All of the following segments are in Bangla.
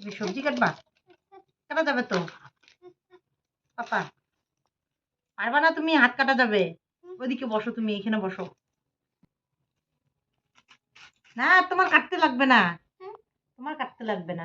তুমি সবজি কাটবা? কাটা যাবে তো। পাপা পারবা না তুমি হাত কাটা যাবে। ওইদিকে বসো তুমি এখানে বসো। না তোমার কাটতে লাগবে না। তোমার কাটতে লাগবে না।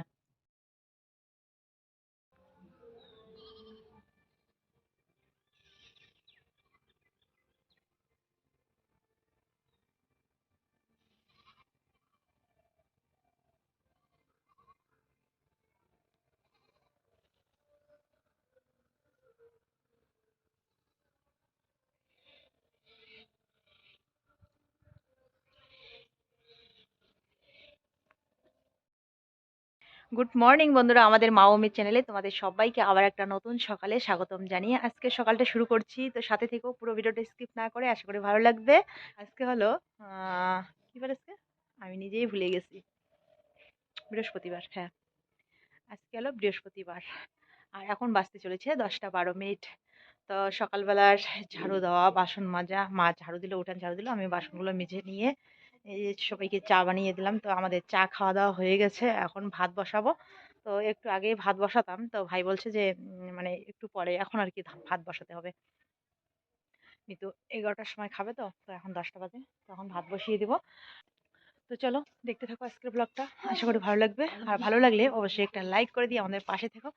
গুড মর্নিং বন্ধুরা, আমাদের মা অমিত চ্যানেলে তোমাদের সবাইকে আবার একটা নতুন সকালে স্বাগতম জানিয়ে আজকে সকালটা শুরু করছি। তো সাথে থেকেও পুরো ভিডিওটা স্কিপ না করে আশা করি ভালো লাগবে। আজকে হলো কি বার আজকে? আমি নিজেই ভুলে গেছি। বৃহস্পতিবার হ্যাঁ। আজকে হলো বৃহস্পতিবার। আর এখন বাজতে চলেছে দশটা বারো মিনিট। তো সকালবেলার ঝাড়ু দেওয়া, বাসন মাজা, মা ঝাড়ু দিল, উঠান ঝাড়ু দিল, আমি বাসনগুলো মেজে নিয়ে এই সবাইকে চা বানিয়ে দিলাম। তো আমাদের চা খাওয়া দাওয়া হয়ে গেছে। এখন ভাত বসাবো। তো একটু আগে ভাত বসাতাম। তো ভাই বলছে যে মানে একটু পরে এখন আর কি ভাত বসাতে হবে। কিন্তু এগারোটার সময় খাবে তো? তো এখন দশটা বাজে। তো এখন ভাত বসিয়ে দিব। তো চলো, দেখতে থাকো আজকের ব্লগটা আশা করি ভালো লাগবে। আর ভালো লাগলে অবশ্যই একটা লাইক করে দিয়ে আমাদের পাশে থেকো।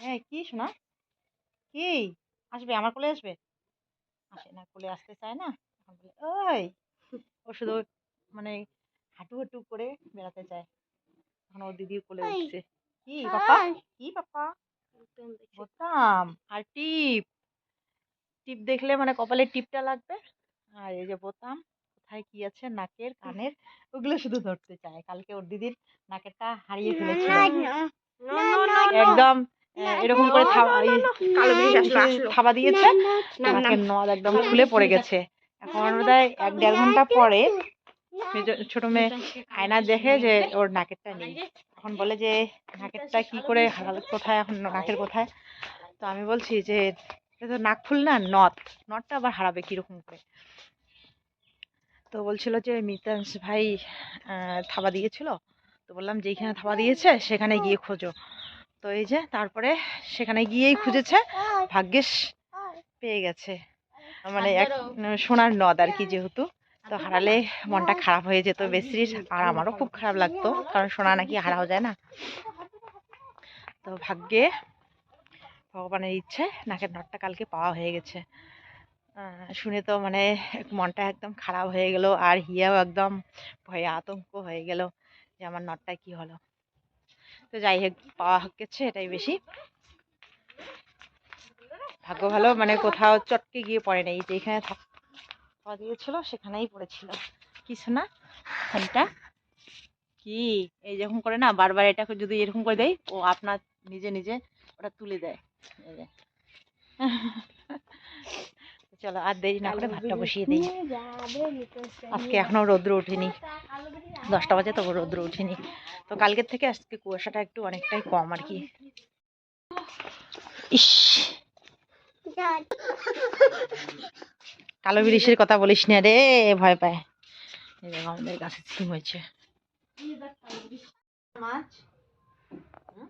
হ্যাঁ কি শোনা কি? আসবে? আমার কোলে আসবে? আসে না, কোলে আসতে চায় না। ওই ও শুধু মানে হাঁটু হাঁটু করে বেড়াতে চায় এখন ওর দিদি কোলে উঠছে। কি পাপা কি পাপা বোতাম আর টিপ। টিপ দেখলে মানে কপালে টিপটা লাগবে। আর এই যে বোতাম কোথায় কি আছে নাকের কানের? ওগুলো শুধু ধরতে চায়। কালকে ওর দিদির নাকেরটা হারিয়ে ফেলেছিল। একদম এরকম করে থাবা দিয়েছে নাকের নদ একদম খুলে পড়ে গেছে। এখন বোধহয় এক দেড় ঘণ্টা পরে ছোট মেয়ে আয়না দেখে যে ওর নাকেরটা নেই। এখন বলে যে নাকেরটা কি করে হারালো কোথায় এখন নাকের কোথায়? তো আমি বলছি যে এটা তো নাক ফুল না নথ। নথটা আবার হারাবে কীরকম করে? তো বলছিল যে মিতাংশ ভাই আহ, থাবা দিয়েছিল। তো বললাম যেখানে থাবা দিয়েছে সেখানে গিয়ে খোঁজো। তো এই যে তারপরে সেখানে গিয়েই খুঁজেছে ভাগ্যিস পেয়ে গেছে। মানে এক সোনার নদ আর কি যেহেতু। তো হারালে মনটা খারাপ হয়ে যেত বেশি আর আমারও খুব খারাপ লাগতো। কারণ সোনা নাকি হারাও যায় না। তো ভাগ্যে ভগবানের ইচ্ছে নাকের নটটা কালকে পাওয়া হয়ে গেছে। শুনে তো মানে মনটা একদম খারাপ হয়ে গেল আর হিয়াও একদম ভয়ে আতঙ্ক হয়ে গেল যে আমার নটটা কি হলো। তো যাই হোক পাওয়া গেছে এটাই বেশি। ভাগ্য ভালো মানে কোথাও চটকে গিয়ে পড়ে নেই যেখানে থাক- পাওয়া দিয়েছিল, সেখানেই পড়েছিল। কিছু না ফোনটা? কি? এই যখন করে না, বারবার এটা যদি এরকম করে দেয়, ও আপনার নিজে নিজে ওটা তুলে দেয়। চলো, আর দেরি না করে ভাতটা বসিয়ে দিই। আজকে এখনও রৌদ্র ওঠেনি। দশটা বাজে তবু রৌদ্র ওঠেনি। তো কালকের থেকে আজকে কুয়াশাটা একটু অনেকটাই কম আর কি। ইস। কালো বিরিশের কথা বলিস না রে ভয় পায়। এই দেখো আমাদের গাছে ছিম হয়েছে। মাছ? হুম?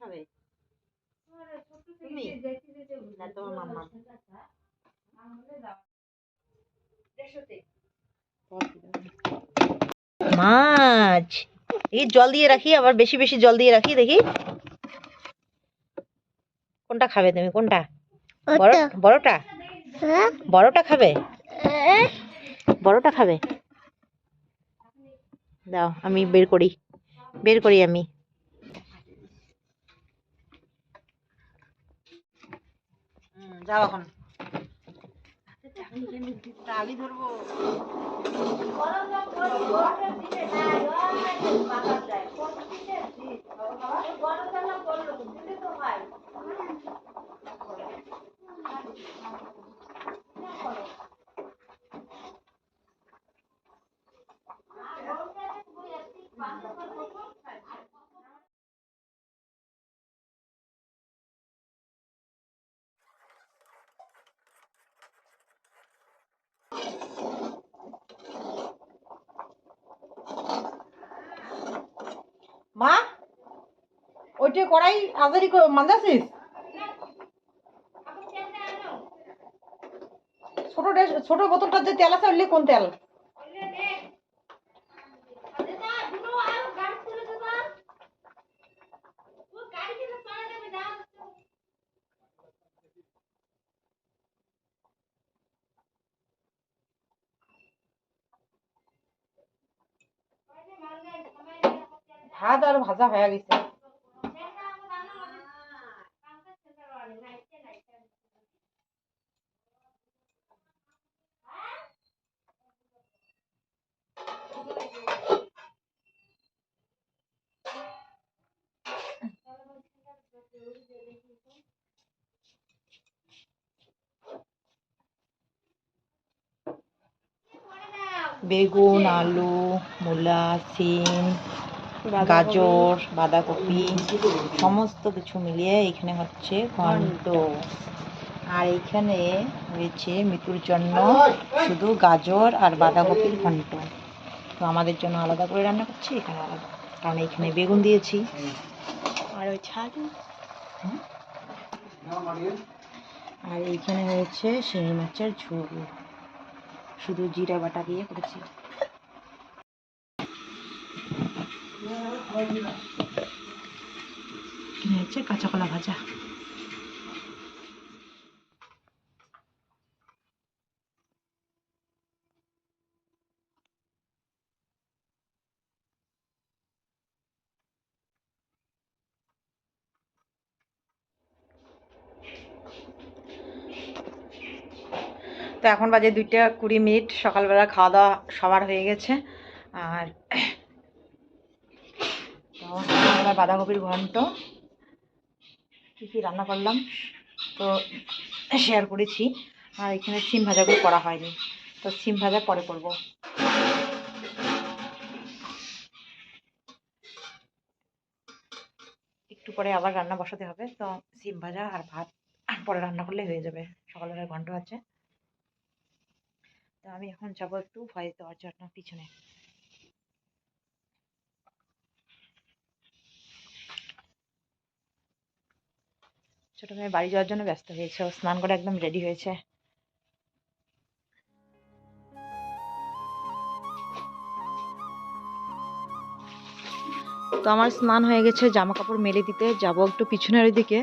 খাবে? তুমি? না তোমার মাম্মা। মাছ? এই জল দিয়ে রাখি আবার বেশি বেশি জল দিয়ে রাখি দেখি। কোনটা খাবে তুমি কোনটা? বড় বড়টা? বড়টা খাবে? বড়টা খাবে? দাও আমি বের করি। বের করি আমি। যাও এখন। ধরবো মা ওইটা কড়াই আজারি মান্দাছিস ছোট ছোট বোতলটার যে তেল আছে কোন তেল? ভাত আর ভাজা হয়ে গেছে। বেগুন আলু মূলা সিম গাজর বাঁধাকপি সমস্ত কিছু মিলিয়ে এখানে হচ্ছে ঘন্ট। আর এখানে রয়েছে মৃত্যুর জন্য শুধু গাজর আর বাঁধাকপির ঘন্ট। তো আমাদের জন্য আলাদা করে রান্না করছি এখানে আলাদা। কারণ এখানে বেগুন দিয়েছি। আর ওই ছাড়। আর এইখানে রয়েছে শিঙি মাছের ঝোল। শুধু জিরা বাটা দিয়ে করেছি। কাঁচা কলা ভাজা। তো এখন বাজে দুইটা কুড়ি মিনিট, সকালবেলা খাওয়া দাওয়া সবার হয়ে গেছে। আর সকালবেলা বাঁধাকপির ঘন্ট, কী কী রান্না করলাম, তো শেয়ার করেছি। আর এখানে সিম ভাজাগুলো করা হয়নি, তো সিম ভাজা পরে করব। একটু পরে আবার রান্না বসাতে হবে, তো সিম ভাজা আর ভাত পরে রান্না করলে হয়ে যাবে, সকালবেলার ঘন্ট আছে। তো আমি এখন যাব একটু ভয় দেওয়ার জন্য পিছনে। ছোট মেয়ে বাড়ি যাওয়ার জন্য ব্যস্ত হয়েছে, ও স্নান করে একদম রেডি হয়েছে। তো আমার স্নান হয়ে গেছে জামা কাপড় মেলে দিতে যাব একটু পিছনের ওইদিকে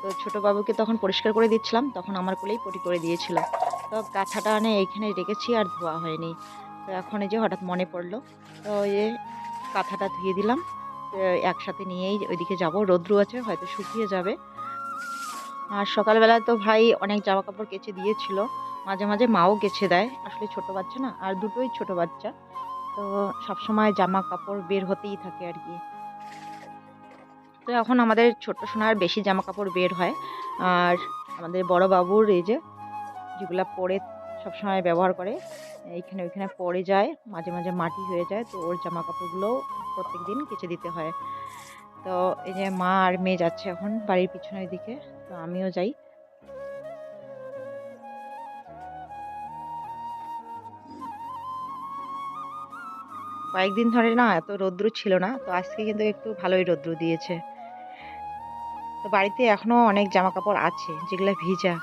তো ছোট বাবুকে তখন পরিষ্কার করে দিচ্ছিলাম, তখন আমার কোলেই পটি করে দিয়েছিল তো গাছাটা আনে এইখানে রেখেছি আর ধোয়া হয়নি। তো এখন এই যে হঠাৎ মনে পড়ল, তো যে কাঁথাটা ধুয়ে দিলাম। একসাথে নিয়েই ওইদিকে যাব, রৌদ্র আছে, হয়তো শুকিয়ে যাবে। আর সকালবেলা তো ভাই অনেক জামা কাপড় কেচে দিয়েছিল, মাঝে মাঝে মাও কেচে দেয়, আসলে ছোট বাচ্চা না, আর দুটোই ছোট বাচ্চা। তো সবসময় জামা কাপড় বের হতেই থাকে আর কি। তো এখন আমাদের ছোট্ট সোনার বেশি জামা কাপড় বের হয়, আর আমাদের বড় বাবুর এই যে যেগুলা পরে সবসময় ব্যবহার করে, এইখানে ওইখানে পড়ে যায়, মাঝে মাঝে মাটি হয়ে যায়, তো ওর জামা কাপড়গুলো প্রত্যেক দিন কেচে দিতে হয়। তো এই যে মা আর মেয়ে যাচ্ছে এখন বাড়ির পিছনের দিকে, তো আমিও যাই। কয়েকদিন ধরে না এত রৌদ্র ছিল না, তো আজকে কিন্তু একটু ভালোই রৌদ্র দিয়েছে। তো বাড়িতে এখনও অনেক জামা কাপড় আছে, যেগুলো ভিজা।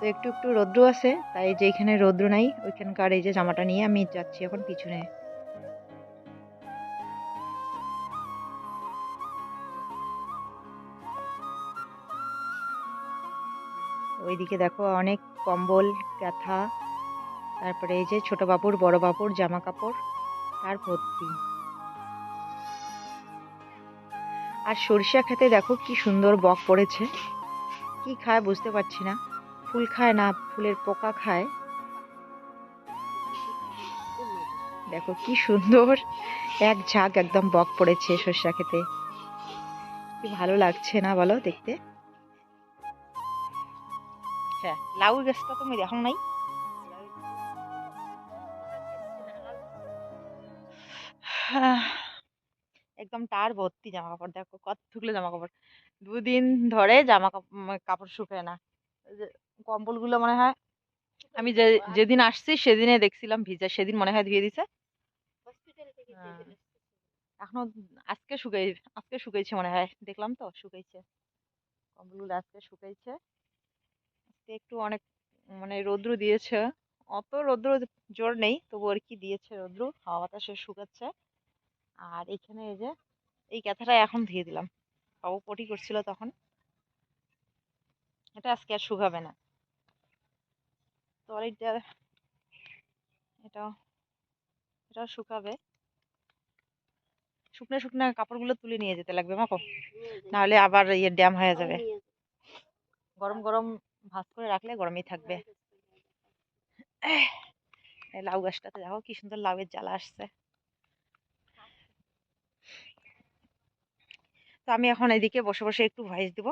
তো একটু একটু রৌদ্র আছে, তাই যেখানে রৌদ্র নাই, ওইখানকার এই যে জামাটা নিয়ে আমি যাচ্ছি এখন পিছনে। ওইদিকে দেখো অনেক কম্বল কাঁথা তারপরে এই যে ছোট বাবুর, বড় বাবুর জামা কাপড় আর ভর্তি। আর সরিষা খেতে দেখো কি সুন্দর বক পড়েছে, কি খায় বুঝতে পারছি না। ফুল খায় না, ফুলের পোকা খায়। দেখো কি সুন্দর। এক ঝাঁক একদম বক পড়েছে সরিষা খেতে। কি ভালো লাগছে না বলো দেখতে? হ্যাঁ লাউ গাছটা তুমি দেখো নাই। একদম টার ভর্তি জামা কাপড় দেখো কত কতগুলো জামা কাপড় দুদিন ধরে জামা কাপড় শুকায় না। কম্বলগুলো মনে হয় আমি যে যেদিন আসছি সেদিনে দেখছিলাম ভিজা সেদিন মনে হয় ধুয়ে দিছে। হ্যাঁ। এখনও আজকে শুকাই আজকে শুকাইছে মনে হয়। দেখলাম তো শুকাইছে। কম্বলগুলো আজকে শুকাইছে। আজকে একটু অনেক মানে রৌদ্র দিয়েছে। অত রৌদ্র জোর নেই তবু আর কি দিয়েছে রৌদ্র। হাওয়া বাতাসে শুকাচ্ছে। আর এখানে এই যে এই ক্যাথাটা এখন ধুয়ে দিলাম। বাবু পটি করছিল তখন। এটা আজকে আর শুকাবে না। তো এটা এটাও এটাও শুকাবে। শুকনো শুকনো কাপড়গুলো তুলে নিয়ে যেতে লাগবে মাকো নাহলে আবার ইয়ে ড্যাম হয়ে যাবে। গরম গরম ভাজ করে রাখলে গরমই থাকবে। লাউ গাছটাতে দেখো কি সুন্দর লাউয়ের জ্বালা আসছে। তো আমি এখন এদিকে বসে বসে একটু ভয়েস দিব।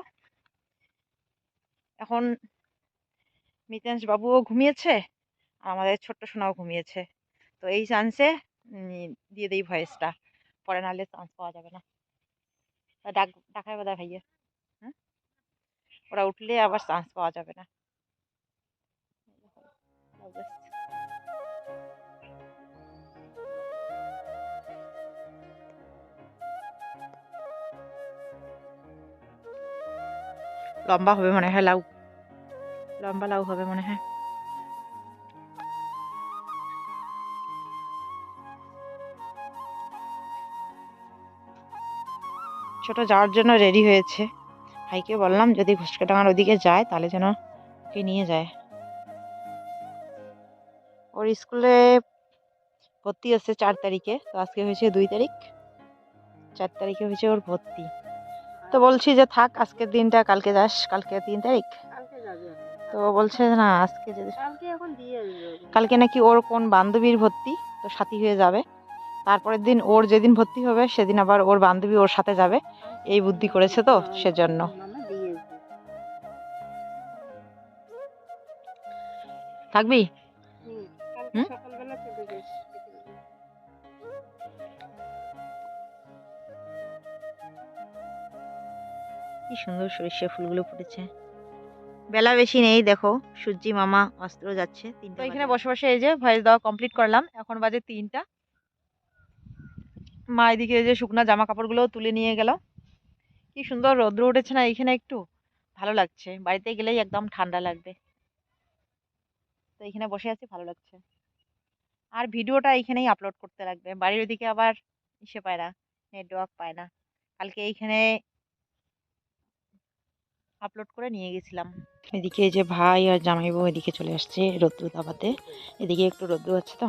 এখন মিতেন্স বাবুও ঘুমিয়েছে আর আমাদের ছোট্ট সোনাও ঘুমিয়েছে। তো এই চান্সে দিয়ে দিই ভয়েসটা পরে নাহলে চান্স পাওয়া যাবে না। ডাক, ডাকায় বোধ ভাইয়া। হ্যাঁ? ওরা উঠলে আবার চান্স পাওয়া যাবে না। লম্বা হবে মনে হয় লাউ। লম্বা লাউ হবে মনে হয়। ছোট যাওয়ার জন্য রেডি হয়েছে। ভাইকে বললাম, যদি ঘুষকাডাঙ্গার ওদিকে যায়, তাহলে যেন ওকে নিয়ে যায়। ওর স্কুলে ভর্তি আছে চার তারিখে, তো আজকে হয়েছে দুই তারিখ। চার তারিখে হয়েছে ওর ভর্তি। তো বলছি যে থাক, আজকের দিনটা কালকে যাস, কালকে তিন তারিখ। তো বলছে না আজকে যদি কালকে নাকি ওর কোন বান্ধবীর ভর্তি তো সাথী হয়ে যাবে। তারপরের দিন ওর যেদিন ভর্তি হবে সেদিন আবার ওর বান্ধবী ওর সাথে যাবে। এই বুদ্ধি করেছে তো সেজন্য। থাকবি? কি সুন্দর সরিষা ফুলগুলো ফুটেছে। বেলা বেশি নেই দেখো। সূর্যি মামা অস্ত্র যাচ্ছে তো এখানে বসে বসে এই যে ভয়েস দেওয়া কমপ্লিট করলাম এখন বাজে তিনটা। মা এদিকে যে শুকনা জামা কাপড়গুলো তুলে নিয়ে গেল। কি সুন্দর রৌদ্র উঠেছে না এখানে একটু? ভালো লাগছে বাড়িতে গেলেই একদম ঠান্ডা লাগবে। তো এখানে বসে আছি ভালো লাগছে। আর ভিডিওটা এইখানেই আপলোড করতে লাগবে বাড়ির ওদিকে আবার ইসে পায় না নেটওয়ার্ক পায় না। কালকে এইখানে আপলোড করে নিয়ে গেছিলাম। এদিকে যে ভাই আর জামাইবু এদিকে চলে আসছে রৌদ্র দাবাতে। এদিকে একটু রৌদ্র আছে তো।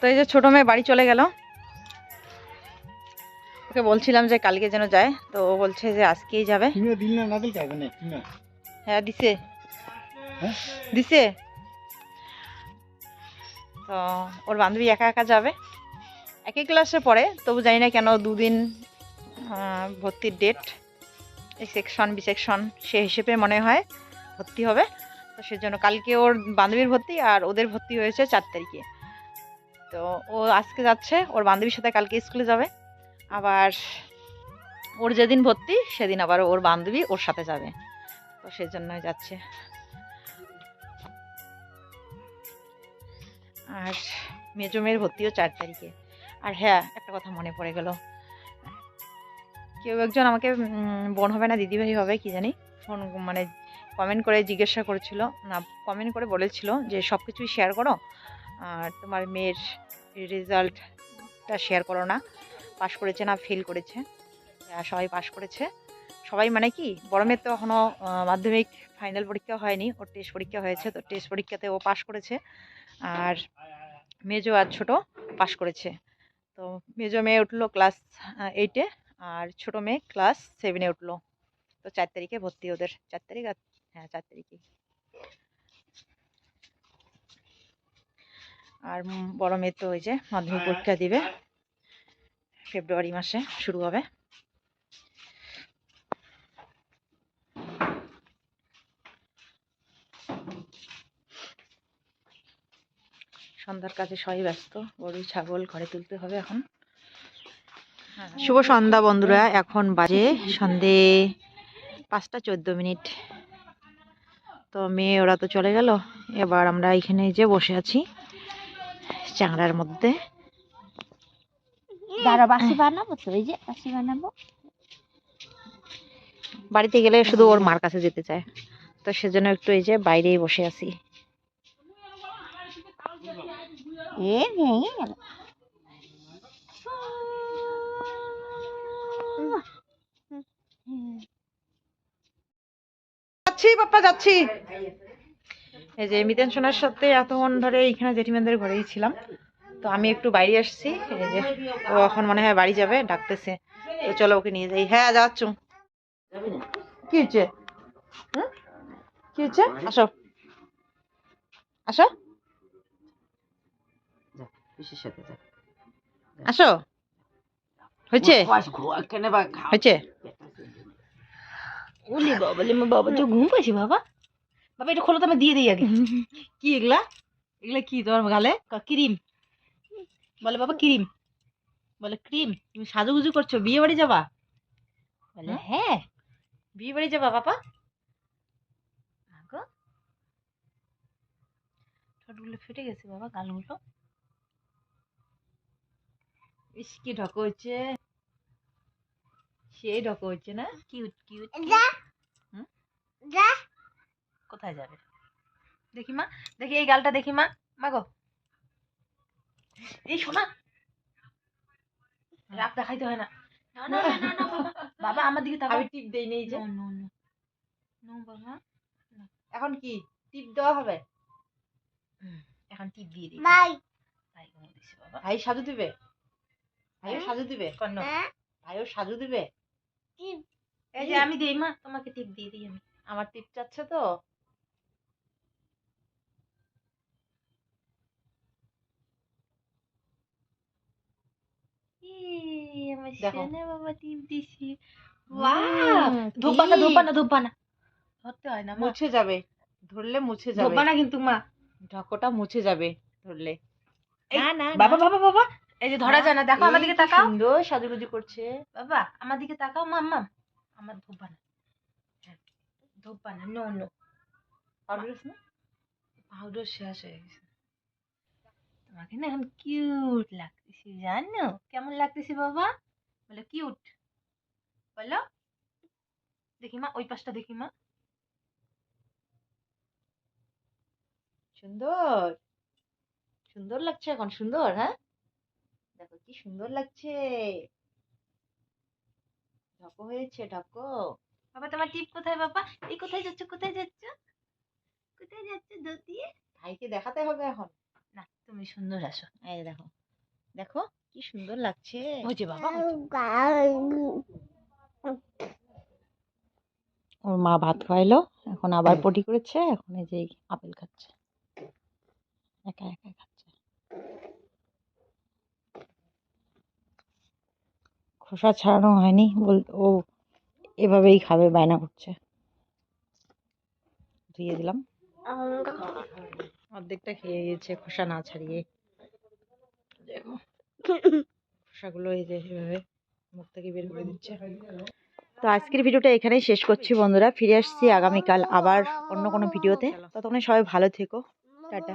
তো এই যে ছোট মেয়ে বাড়ি চলে গেল। ওকে বলছিলাম যে কালকে যেন যায় তো ও বলছে যে আজকেই যাবে। হ্যাঁ দিছে। হ্যাঁ? দিছে। তো ওর বান্ধবী একা একা যাবে। একই ক্লাসে পড়ে তবু জানি না কেন দুদিন ভর্তির ডেট এই সেকশন বিসেকশন সে হিসেবে মনে হয় ভর্তি হবে। তো সেজন্য কালকে ওর বান্ধবীর ভর্তি আর ওদের ভর্তি হয়েছে চার তারিখে। তো ও আজকে যাচ্ছে, ওর বান্ধবীর সাথে কালকে স্কুলে যাবে। আবার ওর যেদিন ভর্তি, সেদিন আবার ওর বান্ধবী ওর সাথে যাবে। তো সেজন্যই যাচ্ছে। আর মেজো মেয়ের ভর্তিও চার তারিখে। আর হ্যাঁ একটা কথা মনে পড়ে গেল। কেউ একজন আমাকে বোন হবে না, দিদিভাই হবে, কি জানি, ফোন মানে কমেন্ট করে জিজ্ঞাসা করেছিল। না কমেন্ট করে বলেছিল যে সব কিছুই শেয়ার করো। আর তোমার মেয়ের রেজাল্টটা শেয়ার করো না। পাশ করেছে না ফেল করেছে। সবাই পাশ করেছে। সবাই মানে কি বড় মেয়ের তো এখনও মাধ্যমিক ফাইনাল পরীক্ষা হয়নি, ওর টেস্ট পরীক্ষা হয়েছে, তো টেস্ট পরীক্ষাতে ও পাশ করেছে। আর মেজো আর ছোট পাশ করেছে। তো মেজো মেয়ে উঠল ক্লাস এইটে আর ছোট মেয়ে ক্লাস সেভেনে উঠল। তো চার তারিখে ভর্তি ওদের। চার তারিখ আর হ্যাঁ চার তারিখে আর বড় মেয়ে তো ওই যে মাধ্যমিক পরীক্ষা দিবে। ফেব্রুয়ারি মাসে শুরু হবে। সন্ধ্যার কাজে সবাই ব্যস্ত, গরু, ছাগল ঘরে তুলতে হবে এখন। শুভ সন্ধ্যা বন্ধুরা, এখন বাজে সন্ধে পাঁচটা চোদ্দ মিনিট। তো মেয়ে, ওরা তো চলে গেল। এবার আমরা এখানে যে বসে আছি চাংড়ার মধ্যে। দাঁড়া বাসি বানাবো তো এই যে বাসি বানাবো। বাড়িতে গেলে শুধু ওর মার কাছে যেতে চায়। তো সেজন্য একটু এই যে বাইরেই বসে আছি। এ ভেঙে গেল। যাচ্ছি পাপ্পা যাচ্ছি। এই যে মিতেন সোনার সাথে এতক্ষণ ধরে এইখানে জেঠিমাদের ঘরেই ছিলাম। তো আমি একটু বাইরে আসছি। এই যে ও এখন মনে হয় বাড়ি যাবে, ডাকতেছে। তো চলো ওকে নিয়ে যাই। হ্যাঁ যাচ্ছ। কি হচ্ছে কি হচ্ছে আসো। আসো। আসো। হয়েছে? হয়েছে? বাবা বাবা তো ঘুম পাইছি, বাবা। বাবা এটা খোলো তো আমি দিয়ে দিই আগে। কি এগুলা? এগুলা কি তোমার গালে? ক্রিম। বলে বাবা ক্রিম। বলে ক্রিম। তুমি সাজুগুজু করছ বিয়ে বাড়ি যাবা? বলে হ্যাঁ। বিয়ে বাড়ি যাবা বাবা? গো ঠোঁটগুলো ফেটে গেছে বাবা গালগুলো। ইস কি ঢক হচ্ছে সেই ঢক হচ্ছে না? কিউট কিউট হুম? কোথায় যাবে? দেখি মা দেখি এই গালটা দেখি মা। মা গো। এই শোনা। রাগ দেখাইতে হয় না। না না না, না, না, বাবা। আমার দিকে আমি টিপ দেই নেই যে। No no no. নো বাবা। এখন কি? টিপ দেওয়া হবে? এখন টিপ দিয়ে দিই। বাবা। ভাই সাজু দিবে? ভাইও সাজু দিবে? কন্ন ভাইও সাজু দিবে? এই যে আমি দেই মা তোমাকে টিপ দিয়ে দিই আমি। আমার টিপ চাচ্ছে তো। আমার সোনা বাবা টিপ দিছি ধোপানা? ধোপানা ধোপানা ধরতে হয় না মুছে যাবে। ধরলে মুছে যাবে। ধোপানা কিন্তু মা। ঢকটা মুছে যাবে। ধরলে। না না বাবা বাবা বাবা। এই যে ধরা যায় না দেখো আমার দিকে তাকাও। সুন্দর সাজুগুজু করছে। বাবা আমার দিকে তাকাও মাম মাম। আমার ধোপানা ধোপানা নো নো পাউডার না পাউডার শেষ হয়ে গেছে। তোমাকে না এখন কিউট লাগতেছি, জানো? কেমন লাগতেছি বাবা? বলো কিউট বলো। দেখি মা ওই পাশটা দেখি মা সুন্দর। সুন্দর লাগছে এখন, সুন্দর হ্যাঁ? দেখো কি সুন্দর লাগছে। ঢকো হয়েছে ঢকো বাবা, তোমার টিপ কোথায় বাবা? এই কোথায় যাচ্ছ কোথায় যাচ্ছ? কোথায় যাচ্ছ দুধ দিয়ে ভাইকে দেখাতে হবে এখন। না তুমি সুন্দর আছো। এই দেখো দেখো কি সুন্দর লাগছে। ওই যে বাবা। ওর মা ভাত খাওয়াইলো এখন আবার পটি করেছে এখন এই যে আপেল খাচ্ছে। একা একা খাচ্ছে। খোসা ছাড়ানো হয়নি বল ও এভাবেই খাবে বায়না করছে। ধুয়ে দিলাম। অর্ধেকটা খেয়ে গেছে খোসা না ছাড়িয়ে। দেখো খোসাগুলো এই যে এভাবে মুখ থেকে বের করে দিচ্ছে। তো আজকের ভিডিওটা এখানেই শেষ করছি বন্ধুরা। ফিরে আসছি আগামীকাল আবার অন্য কোনো ভিডিওতে। ততক্ষণে সবাই ভালো থেকো। টাটা।